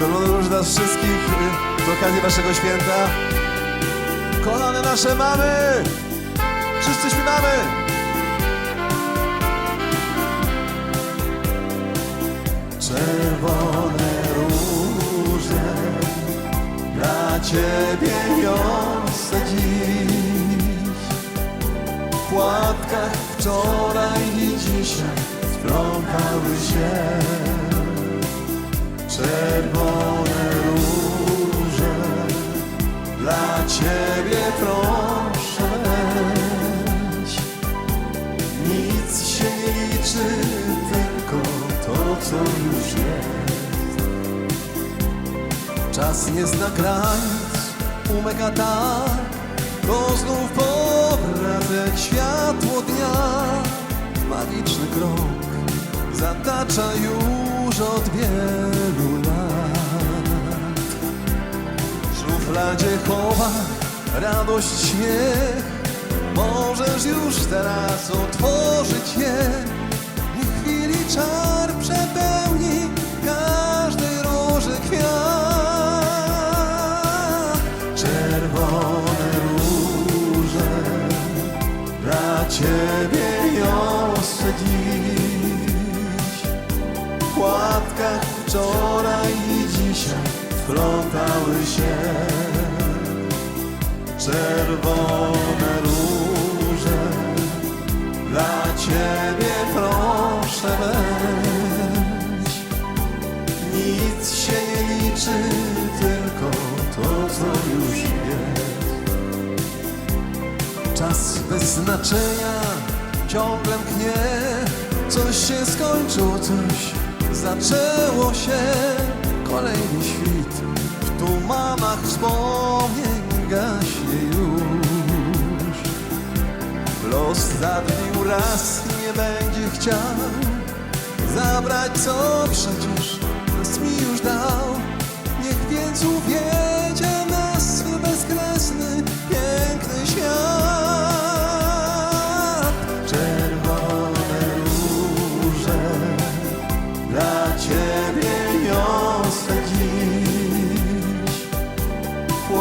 Czerwony Róż dla wszystkich y, z okazji waszego święta. Kochane nasze mamy! Wszyscy śpiewamy! Czerwone róże dla ciebie niosę dziś. W płatkach wczoraj i dzisiaj splątały się czerwone co już jest. Czas nie zna granic, umyka tak, to znów powratek światło dnia. Magiczny krok zatacza już od wielu lat. W szufladzie chowa radość, śmiech, możesz już teraz otworzyć ciebie niosę dziś. W płatkach wczoraj i dzisiaj wplątały się czerwone róże. Znaczenia ciągle mknie. Coś się skończyło, coś zaczęło się. Kolejny świt w tumanach wspomnień gaśnie już. Los zadbił raz i nie będzie chciał zabrać, co przecież nas mi już dał. Niech więc uwiedzie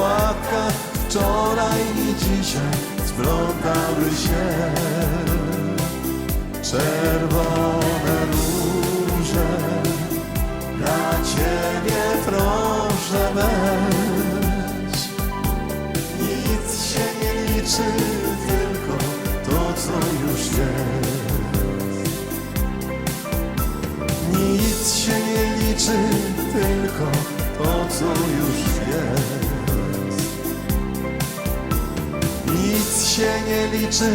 W płatkach wczoraj i dzisiaj splątały się czerwone róże. Dla ciebie proszę weź. Nic się nie liczy, tylko to, co już jest. Nic się nie liczy, tylko to, co już jest. Się nie liczy,